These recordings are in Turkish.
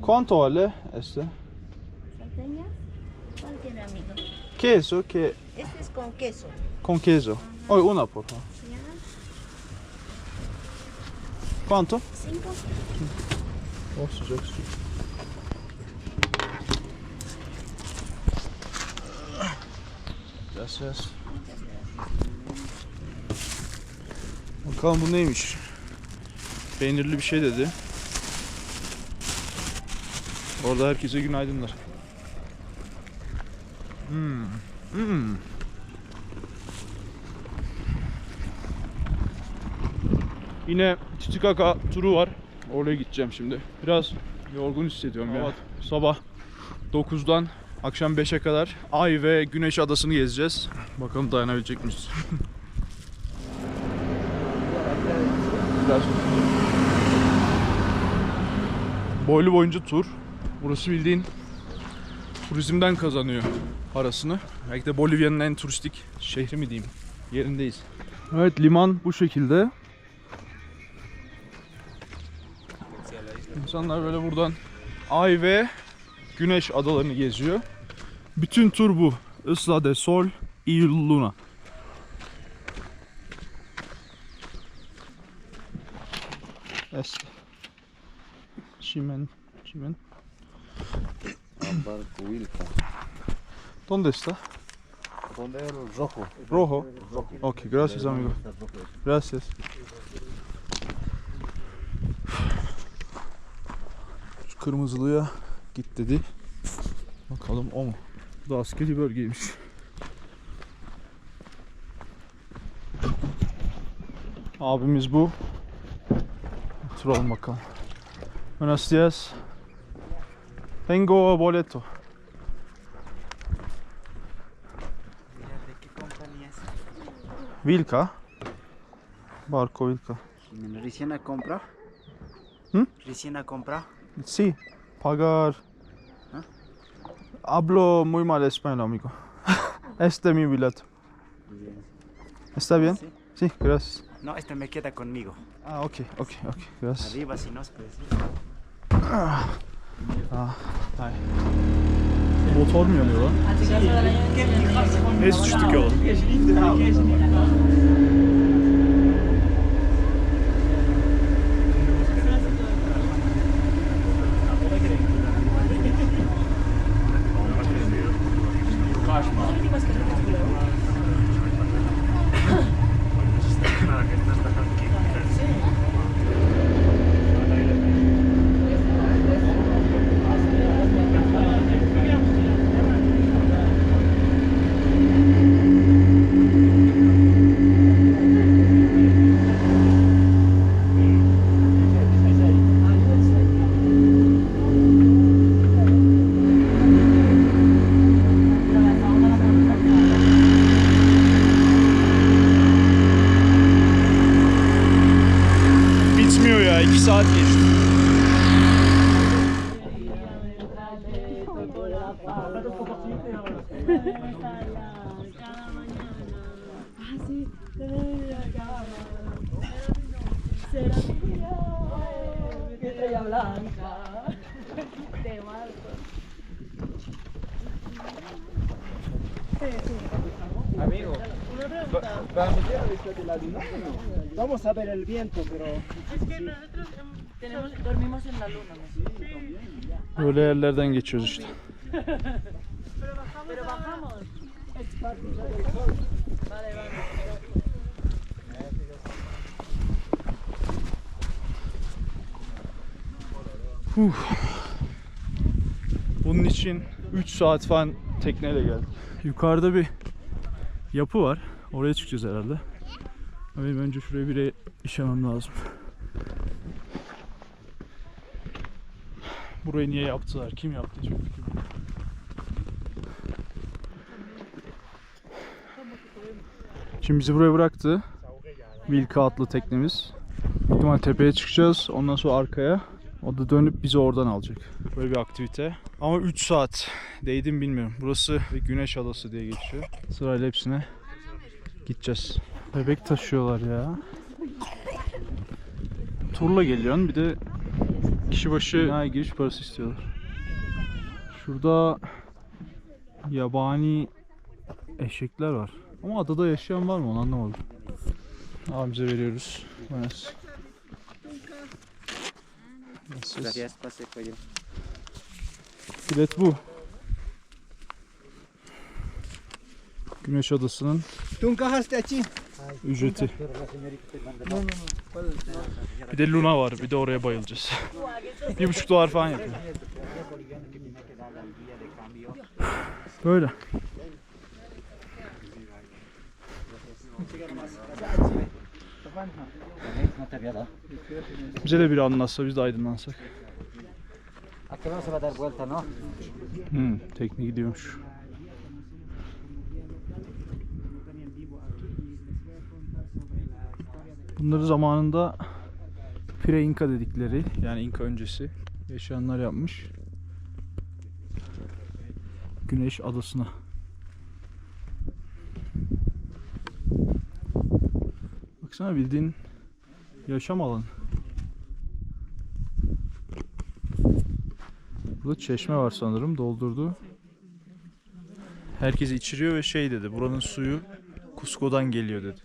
¿Cuánto vale este? ¿Salteñas? ¿Cuál quiere, amigo? Queso que Este es con queso. con queso. Oy una por favor. ¿Cuánto? ¿Cinco? Oh sıcak su. Gracias. Bakalım bu neymiş? Peynirli bir şey dedi. Orada herkese günaydınlar. Hmm. Hmm. Yine Titicaca turu var. Oraya gideceğim şimdi. Biraz yorgun hissediyorum ya. Sabah 9'dan akşam 5'e kadar Ay ve Güneş Adası'nı gezeceğiz. Bakalım dayanabilecek miyiz? Boylu boyunca tur. Burası bildiğin turizmden kazanıyor parasını. Belki de Bolivya'nın en turistik şehri mi diyeyim? Yerindeyiz. Evet liman bu şekilde. İnsanlar böyle buradan ay ve güneş adalarını geziyor. Bütün tur bu. Isla de Sol y Luna. Este. Çimen. Çimen. Barco Wilca. ¿Dónde está? ¿Dónde es el rojo? Rojo. Rojo. Ok, gracias amigo. Gracias. Şu kırmızılıya git dedi. Bakalım o mu? Bu da askeri bölgeymiş. Abimiz bu. Oturalım bakalım. Buenos días. Tengo boleto. ¿De qué compañía es? Vilka. Barco Vilka. ¿Recién a compra? ¿Mm? ¿Recién a compra? Sí, pagar. ¿Ah? Hablo muy mal español, amigo. este es mi boleto. Bien. ¿Está bien? Sí. Sí, gracias. No, este me queda conmigo. Ah, ok, ok, ok, gracias. Arriba, si no, pues sí. Ah, hay. Motor mu yanıyor lan? Es düştük oğlum. Vamos a ver el viento, pero... Es que nosotros em, tenemos, dormimos en la luna. ¿no? Böyle yerlerden geçiyoruz işte. Pero bajamos. Vale, vale. Bunun için 3 saat falan tekneyle geldik. Yukarıda bir yapı var. Oraya çıkacağız herhalde. Benim önce şuraya bir işemem lazım. Burayı niye yaptılar? Kim yaptı? Hiçbir fikrim yok. Şimdi bizi buraya bıraktı. Vilka adlı teknemiz. İhtimal tepeye çıkacağız. Ondan sonra arkaya. O da dönüp bizi oradan alacak. Böyle bir aktivite. Ama 3 saat. Değdi mi bilmiyorum. Burası Güneş Adası diye geçiyor. Sırayla hepsine gideceğiz. Bebek taşıyorlar ya. Turla geliyorsun bir de Kişi başı binaya giriş parası istiyorlar. Şurada yabani eşekler var. Ama adada yaşayan var mı onu anlamadım. Abimize veriyoruz. Evet. Nasıl? Gracias, pase. Bilet bu. Güneş Adası'nın ¿Tú encajaste aquí? ücreti. Bir de Luna var. Bir de oraya bayılacağız. bir buçuk dolar falan yapıyor. Böyle. Bize de biri anlatsa biz de aydınlansak. Hmm, tekne gidiyormuş. Bunları zamanında Pre-Inka dedikleri yani İnka öncesi yaşayanlar yapmış. Güneş adasına. Baksana bildiğin yaşam alanı. Burada çeşme var sanırım doldurdu. Herkesi içiriyor ve şey dedi buranın suyu Cusco'dan geliyor dedi.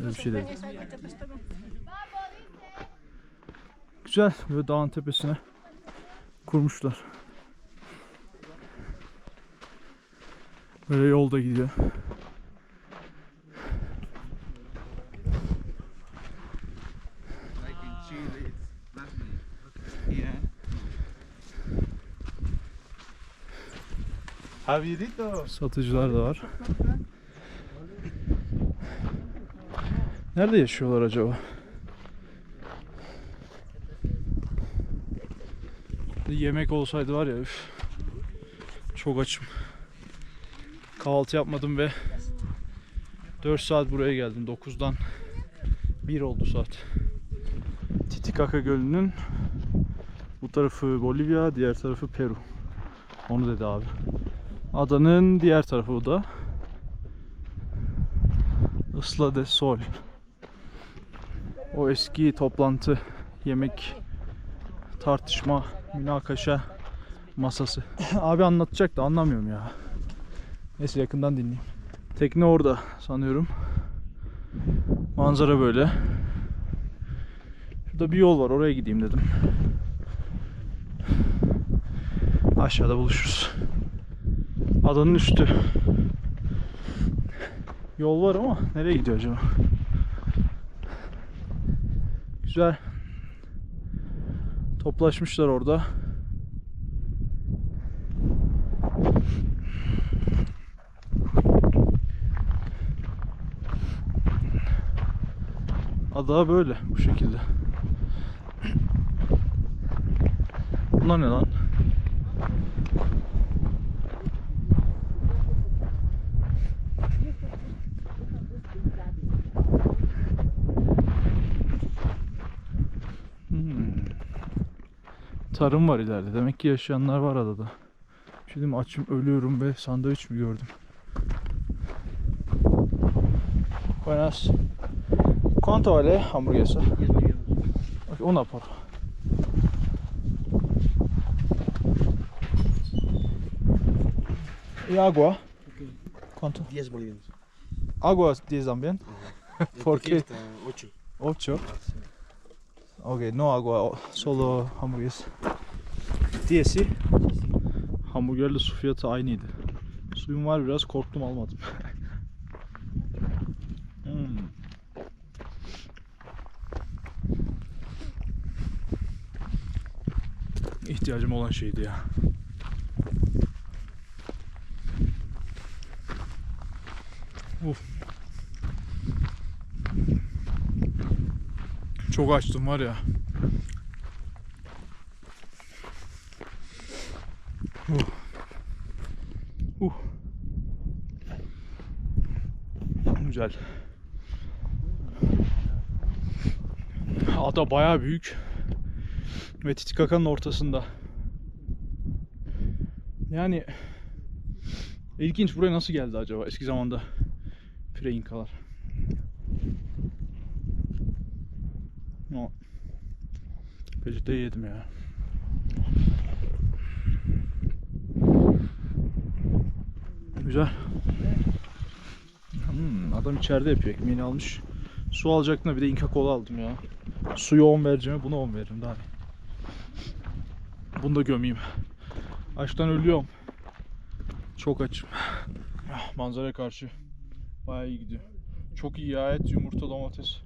Öyle bir şey dedi. Güzel böyle dağın tepesine kurmuşlar. Böyle yolda gidiyor. Satıcılar da var. Nerede yaşıyorlar acaba? Yemek olsaydı var ya üf. Çok açım. Kahvaltı yapmadım ve 4 saat buraya geldim. 9'dan 1 oldu saat. Titicaca Gölü'nün bu tarafı Bolivya, diğer tarafı Peru. Onu dedi abi. Adanın diğer tarafı bu da. Isla de Sol. O eski toplantı, yemek, tartışma, münakaşa masası. Abi anlatacak da anlamıyorum ya. Neyse yakından dinleyeyim. Tekne orada sanıyorum. Manzara böyle. Şurada bir yol var oraya gideyim dedim. Aşağıda buluşuruz. Adanın üstü. Yol var ama nereye gidiyor acaba? Güzel. Toplaşmışlar orada. Ada böyle bu şekilde. Bunlar ne lan? Hmm. Tarım var ileride. Demek ki yaşayanlar var adada. Bir şey açım ölüyorum ve sandviç mi gördüm? Buenas. ¿Cuánto vale hamburguesa? Ok, Una por. ¿Y agua? ¿Cuánto? 10 bolivianos. Agua 10 también. ¿Por qué? 8. 8. Ok, no agua, solo hamburguesa. Diyesi hamburgerle su fiyatı aynıydı. Suyum var biraz korktum almadım. Hmm. İhtiyacım olan şeydi ya. Uf. Çok açtım var ya. Uh. Uh. Güzel. Ada bayağı büyük. Ve Titicaca'nın ortasında. Yani ilginç buraya nasıl geldi acaba eski zamanda Pre-İnkalar. No. Peçete yedim ya. Güzel. Hmm, adam içeride yapıyor ekmeğini almış. Su alacaktım da bir de Inca Kola aldım ya. Suyu 10 vereceğime buna 10 veririm daha. Bunu da gömeyim. Açtan ölüyorum. Çok açım. Ah, Manzaraya karşı bayağı iyi gidiyor. Çok iyi ya et, yumurta, domates,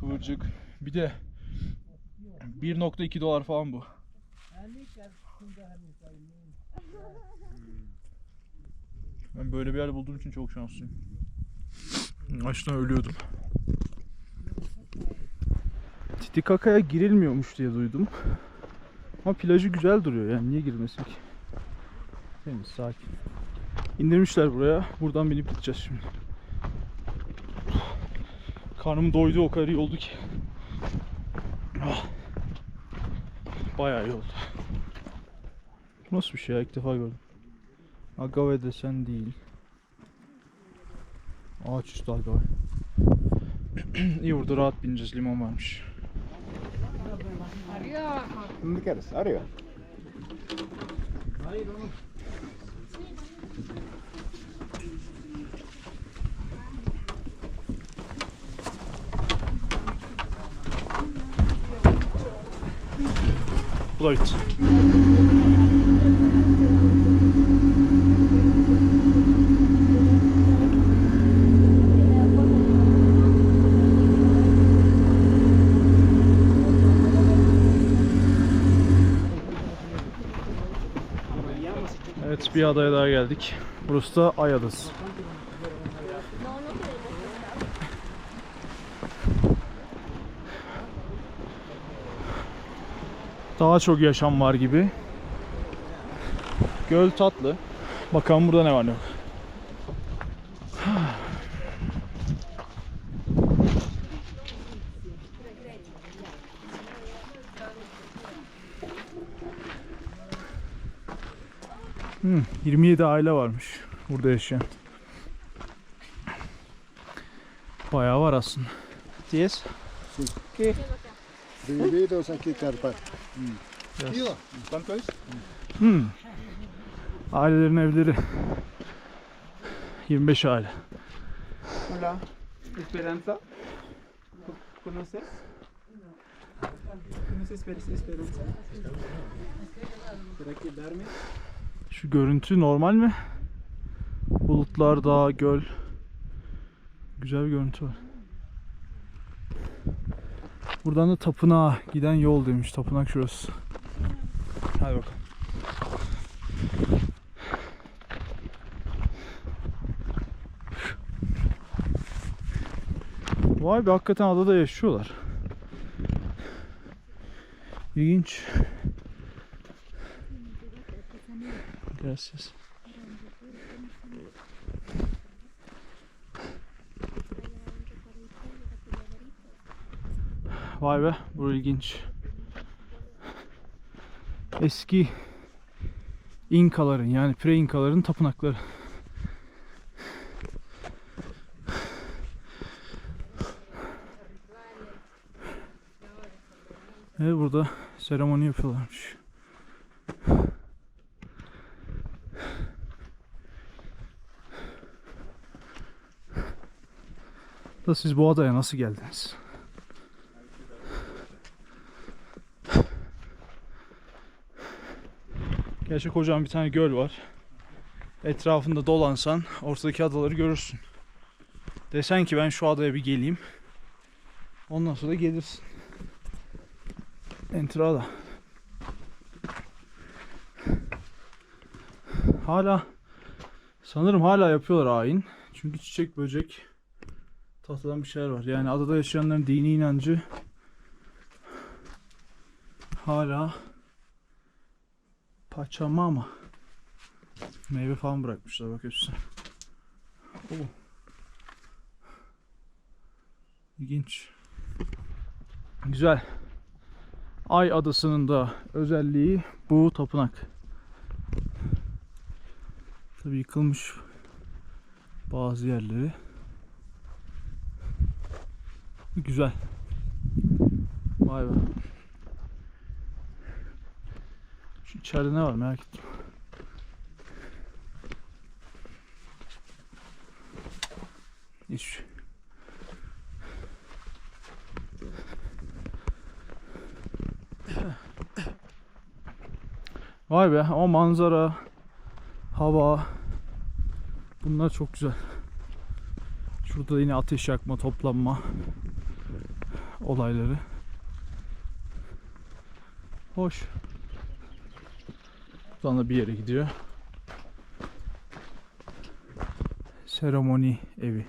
kıvırcık. Bir de 1.2 dolar falan bu. Ben böyle bir yer bulduğum için çok şanslıyım. Açtan ölüyordum. Titicaca'ya girilmiyormuş diye duydum. Ama plajı güzel duruyor yani niye girmesin ki? Temiz, sakin. İndirmişler buraya. Buradan binip gideceğiz şimdi. Karnım doydu o kadar iyi oldu ki. Ah. Bayağı iyi oldu. Nasıl bir şey ya? İlk defa gördüm. Agave desen değil. Ağaç üstü agave. iyi burada rahat bineceğiz. Limon varmış. ¿Dónde quieres? Arriba. Bu da Evet bir adaya daha geldik. Burası da Ay Adası. Daha çok yaşam var gibi. Göl tatlı. Bakalım burada ne var ne yok. Hmm, 27 aile varmış burada yaşayan. Bayağı var aslında. Yes. Divididos aquí, carpa. yes. ¿Cuánto es? Hmm. Ailelerin evleri. 25 aile. Hola. Esperanza. ¿Conoces? ¿Conoces Esper- Esperanza? ¿Será quedarme? Şu görüntü normal mi? Bulutlar, dağ, göl. Güzel bir görüntü var. Buradan da tapınağa giden yol demiş. Tapınak şurası. Hadi bakalım. Vay be hakikaten adada yaşıyorlar. İlginç. Gracias. Vay be, bu ilginç. Eski İnkaların yani pre-İnkaların tapınakları. Evet burada seremoni yapıyorlarmış. Da siz bu adaya nasıl geldiniz? Gerçi kocaman bir tane göl var. Etrafında dolansan ortadaki adaları görürsün. Desen ki ben şu adaya bir geleyim. Ondan sonra gelirsin. Entrada. Hala sanırım hala yapıyorlar ayin. Çünkü çiçek böcek tahtadan bir şeyler var. Yani adada yaşayanların dini inancı hala Pachamama meyve falan bırakmışlar bak üstüne. Oo. İlginç. Güzel. Ay adasının da özelliği bu tapınak. Tabii yıkılmış bazı yerleri. Güzel. Vay be. Şu içeride ne var merak ettim. Hiç. Vay be o manzara, hava bunlar çok güzel. Şurada yine ateş yakma, toplanma olayları. Hoş. Buradan da bir yere gidiyor. Seremoni evi.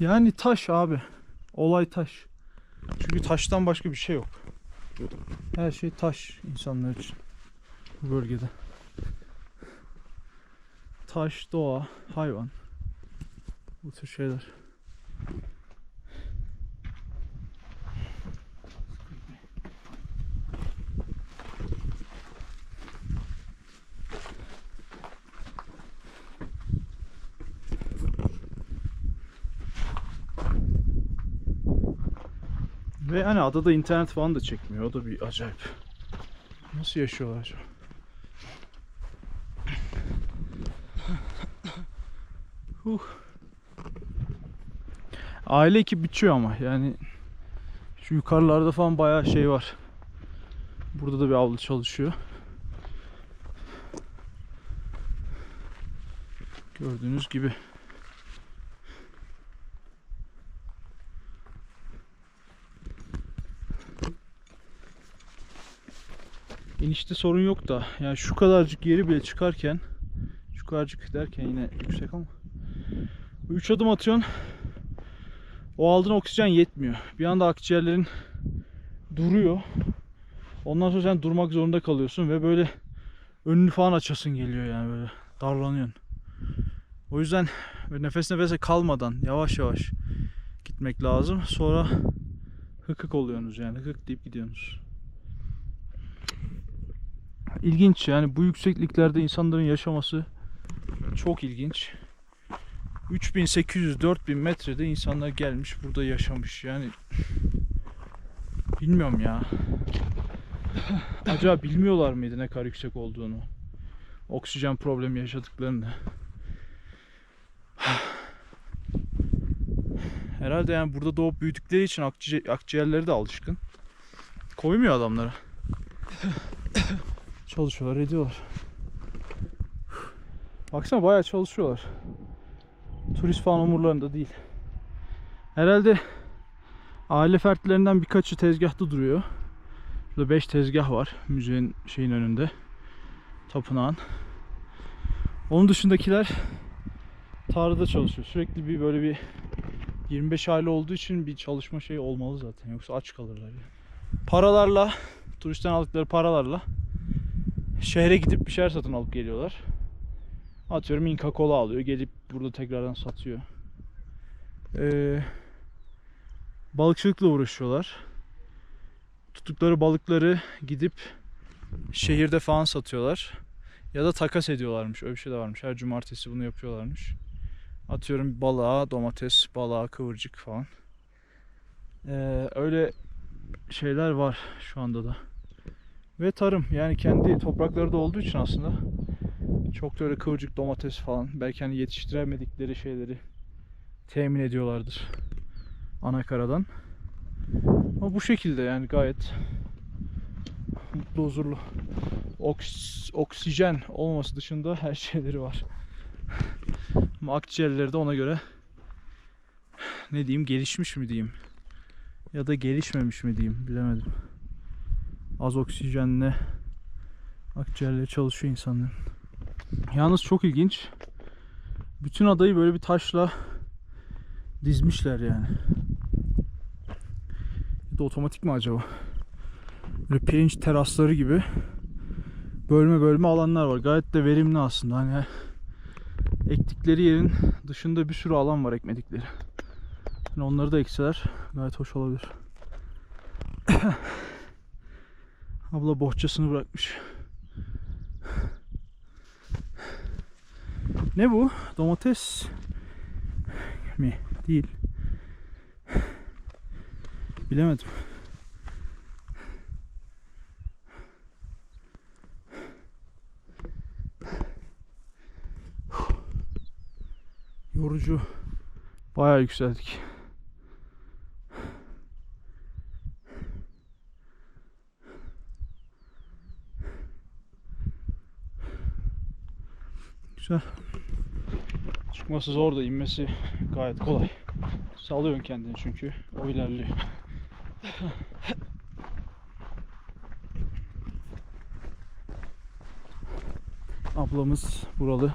Yani taş abi. Olay taş. Çünkü taştan başka bir şey yok. Her şey taş insanlar için. Bu bölgede. Taş, doğa, hayvan. Bu tür şeyler. Ve hani adada internet falan da çekmiyor. O da bir acayip. Nasıl yaşıyorlar acaba? Huh. Aile ekip biçiyor ama yani şu yukarılarda falan bayağı şey var. Burada da bir avlu çalışıyor. Gördüğünüz gibi. İnişte sorun yok da yani şu kadarcık yeri bile çıkarken şu kadarcık derken yine yüksek ama 3 adım atıyorsun o aldığın oksijen yetmiyor. Bir anda akciğerlerin duruyor. Ondan sonra sen durmak zorunda kalıyorsun ve böyle önünü falan açasın geliyor yani böyle darlanıyorsun. O yüzden böyle nefes nefese kalmadan yavaş yavaş gitmek lazım. Sonra hıkık oluyorsunuz yani hıkık deyip gidiyorsunuz. İlginç yani bu yüksekliklerde insanların yaşaması çok ilginç. 3800-4000 metrede insanlar gelmiş burada yaşamış yani bilmiyorum ya. Acaba bilmiyorlar mıydı ne kadar yüksek olduğunu? Oksijen problemi yaşadıklarını. Herhalde yani burada doğup büyüdükleri için akciğer, akciğerleri de alışkın. Koymuyor adamlara. Çalışıyorlar, ediyorlar. Baksana bayağı çalışıyorlar. Turist falan umurlarında değil. Herhalde aile fertlerinden birkaçı tezgahta duruyor. Burada 5 tezgah var müzenin şeyin önünde. Tapınağın. Onun dışındakiler tarlada çalışıyor. Sürekli bir böyle bir 25 aile olduğu için bir çalışma şeyi olmalı zaten. Yoksa aç kalırlar. Yani. Paralarla, turistten aldıkları paralarla şehre gidip bir şeyler satın alıp geliyorlar. Atıyorum Inca Kola alıyor. Gelip burada tekrardan satıyor. Ee, balıkçılıkla uğraşıyorlar. Tuttukları balıkları gidip şehirde falan satıyorlar. Ya da takas ediyorlarmış. Öyle bir şey de varmış. Her cumartesi bunu yapıyorlarmış. Atıyorum balığa, domates, balığa, kıvırcık falan. Ee, öyle şeyler var şu anda da. Ve tarım yani kendi toprakları da olduğu için aslında çok da öyle kıvırcık domates falan belki hani yetiştiremedikleri şeyleri temin ediyorlardır anakaradan. Ama bu şekilde yani gayet mutlu huzurlu. Oks- oksijen olması dışında her şeyleri var. Ama akciğerleri de ona göre ne diyeyim gelişmiş mi diyeyim ya da gelişmemiş mi diyeyim bilemedim. Az oksijenle akciğerleri çalışıyor insanların. Yalnız çok ilginç. Bütün adayı böyle bir taşla dizmişler yani. Ya da otomatik mi acaba? Böyle pirinç terasları gibi bölme bölme alanlar var. Gayet de verimli aslında. Hani ektikleri yerin dışında bir sürü alan var ekmedikleri. Yani onları da ekseler gayet hoş olabilir. Abla bohçasını bırakmış. Ne bu? Domates mi? Değil. Bilemedim. Yorucu. Bayağı yükseldik. Güzel. Çıkması zor da inmesi gayet kolay. Salıyorsun kendini çünkü. O ilerliyor. Ablamız buralı.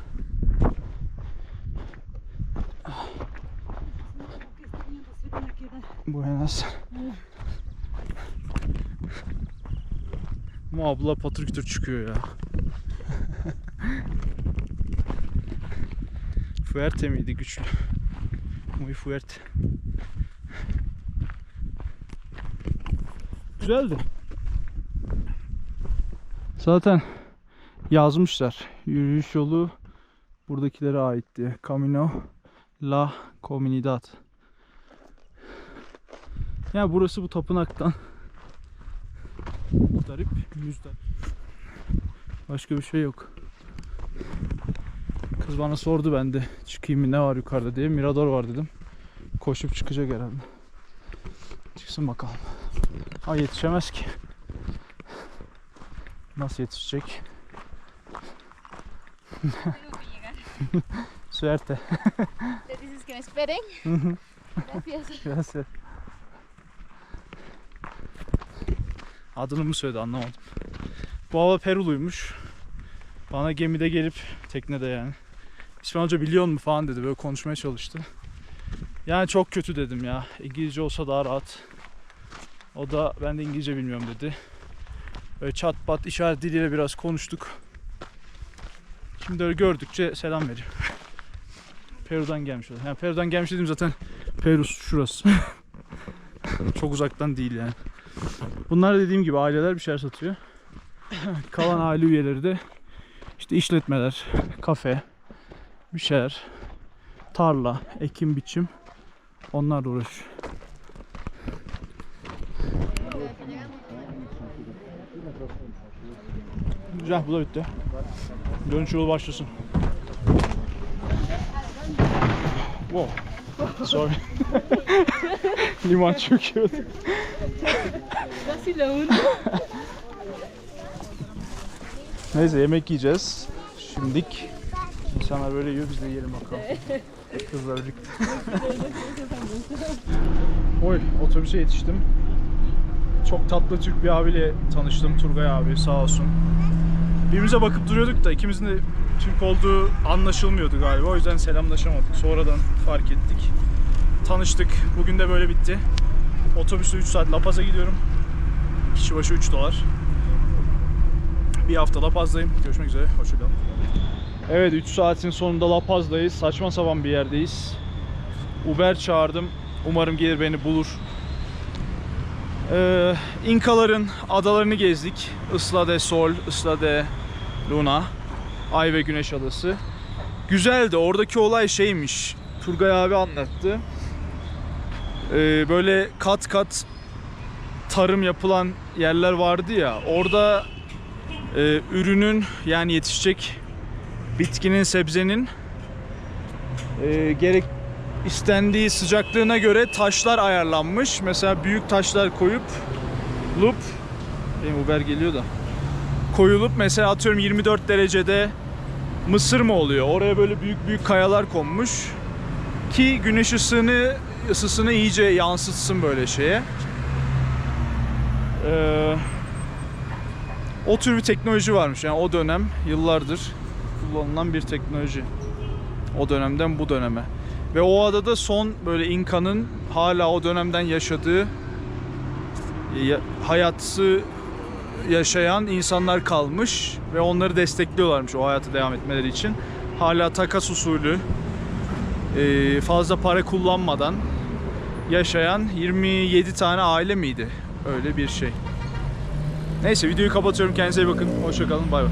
Buenas. Ama abla patır kütür çıkıyor ya. Fuerte miydi güçlü? Muy fuerte. Güzeldi. Zaten yazmışlar. Yürüyüş yolu buradakilere aitti. Camino La Comunidad. Ya burası bu tapınaktan. Darip, müzdarip. Başka bir şey yok. Kız bana sordu ben de çıkayım mı ne var yukarıda diye. Mirador var dedim. Koşup çıkacak herhalde. Çıksın bakalım. Ha yetişemez ki. Nasıl yetişecek? Suerte. ¿Les dices esperen? Gracias. Adını mı söyledi anlamadım. Bu hava Peruluymuş. Bana gemide gelip teknede yani. İspanyolca biliyor mu falan dedi böyle konuşmaya çalıştı. Yani çok kötü dedim ya. İngilizce olsa daha rahat. O da ben de İngilizce bilmiyorum dedi. Böyle çat pat işaret diliyle biraz konuştuk. Şimdi öyle gördükçe selam veriyor. Peru'dan gelmiş o. Yani Peru'dan gelmiş dedim zaten Peru şurası. Çok uzaktan değil yani. Bunlar dediğim gibi aileler bir şeyler satıyor. Kalan aile üyeleri de işte işletmeler, kafe, bir şeyler, tarla, ekim biçim onlarla uğraşıyor. Güzel bu da bitti. Dönüş yolu başlasın. Wow. Sorry. Liman çöküyordu. Neyse yemek yiyeceğiz. Şimdik. İnsanlar böyle yiyor biz de yiyelim bakalım. Kızlar birlikte. Oy otobüse yetiştim. Çok tatlı Türk bir abiyle tanıştım. Turgay abi sağ olsun. Birbirimize bakıp duruyorduk da ikimizin de Türk olduğu anlaşılmıyordu galiba. O yüzden selamlaşamadık. Sonradan fark ettik. Tanıştık. Bugün de böyle bitti. Otobüsle 3 saat La Paz'a gidiyorum. Kişi başı 3 dolar. Bir hafta La Paz'dayım. Görüşmek üzere. Hoşçakalın. Evet 3 saatin sonunda La Paz'dayız. Saçma sapan bir yerdeyiz. Uber çağırdım. Umarım gelir beni bulur. Ee, İnkaların adalarını gezdik. Isla de Sol, Isla de Luna. Ay ve Güneş Adası. Güzeldi. Oradaki olay şeymiş. Turgay abi anlattı. Ee, böyle kat kat tarım yapılan yerler vardı ya. Orada e, ürünün yani yetişecek bitkinin, sebzenin e, gerek istendiği sıcaklığına göre taşlar ayarlanmış. Mesela büyük taşlar koyup lup benim Uber geliyor da koyulup mesela atıyorum 24 derecede mısır mı oluyor? Oraya böyle büyük büyük kayalar konmuş ki güneş ısını ısısını iyice yansıtsın böyle şeye. Ee, o tür bir teknoloji varmış yani o dönem yıllardır kullanılan bir teknoloji. O dönemden bu döneme. Ve o adada son böyle İnka'nın hala o dönemden yaşadığı ya- hayatı yaşayan insanlar kalmış ve onları destekliyorlarmış o hayatı devam etmeleri için. Hala takas usulü e, fazla para kullanmadan yaşayan 27 tane aile miydi? Öyle bir şey. Neyse videoyu kapatıyorum. Kendinize iyi bakın. Hoşçakalın. Bay bay.